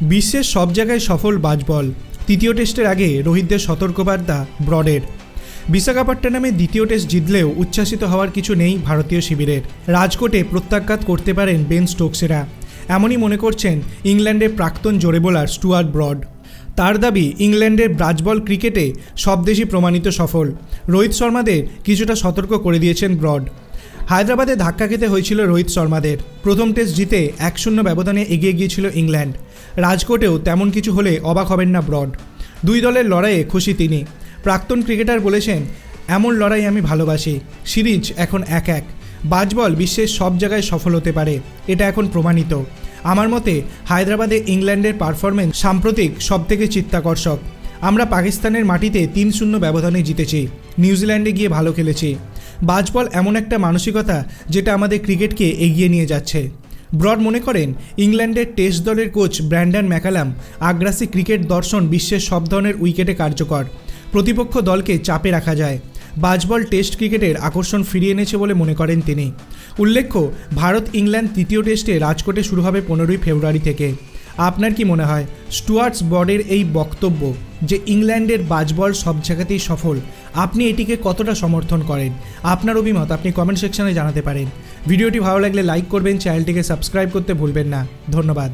বিশ্বের সব জায়গায় সফল বাজবল তৃতীয় টেস্টের আগে রোহিতদের সতর্কবার্তা ব্রডের। বিশাখাপট্টনামে দ্বিতীয় টেস্ট জিতলেও উচ্ছ্বাসিত হওয়ার কিছু নেই ভারতীয় শিবিরের। রাজকোটে প্রত্যাঘাত করতে পারেন বেন স্টোকসেরা। এমনই মনে করছেন ইংল্যান্ডের প্রাক্তন জোরে বোলার স্টুয়ার্ট ব্রড। তার দাবি, ইংল্যান্ডের ব্রাজবল ক্রিকেটে সব দেশই প্রমাণিত সফল। রোহিত শর্মাদের কিছুটা সতর্ক করে দিয়েছেন ব্রড। হায়দ্রাবাদে ধাক্কা খেতে হয়েছিল রোহিত শর্মাদের। প্রথম টেস্ট জিতে এক শূন্য ব্যবধানে এগিয়ে গিয়েছিল ইংল্যান্ড। রাজকোটেও তেমন কিছু হলে অবাক হবেন না ব্রড। দুই দলের লড়াইয়ে খুশি তিনি। প্রাক্তন ক্রিকেটার বলেছেন, এমন লড়াই আমি ভালোবাসি। সিরিজ এখন এক এক। বাজবল বিশ্বের সব জায়গায় সফল হতে পারে। এটা এখন প্রমাণিত। আমার মতে, হায়দ্রাবাদে ইংল্যান্ডের পারফরমেন্স সাম্প্রতিক সবথেকে চিত্তাকর্ষক। আমরা পাকিস্তানের মাটিতে তিন শূন্য ব্যবধানে জিতেছি। নিউজিল্যান্ডে গিয়ে ভালো খেলেছি। বাজবল এমন একটা মানসিকতা যেটা আমাদের ক্রিকেটকে এগিয়ে নিয়ে যাচ্ছে। ব্রড মনে করেন, ইংল্যান্ডের টেস্ট দলের কোচ ব্র্যান্ডন ম্যাকালাম আগ্রাসী ক্রিকেট দর্শন বিশ্বের সব ধরনের উইকেটে কার্যকর। প্রতিপক্ষ দলকে চাপে রাখা যায়। বাজবল টেস্ট ক্রিকেটের আকর্ষণ ফিরিয়ে এনেছে বলে মনে করেন তিনি। উল্লেখ্য, ভারত ইংল্যান্ড তৃতীয় টেস্টে রাজকোটে শুরু হবে পনেরোই ফেব্রুয়ারি থেকে। আপনার কি মনে হয়, স্টুয়ার্টস বর্ডের এই বক্তব্য? যে ইংল্যান্ডের বাজবল সব জায়গাতেই সফল। আপনি এটিকে কতটা সমর্থন করেন? আপনার অভিমত আপনি কমেন্ট সেকশনে জানাতে পারেন। ভিডিওটি ভালো লাগলে লাইক করবেন চ্যানেলটিকে সাবস্ক্রাইব করতে ভুলবেন না। ধন্যবাদ।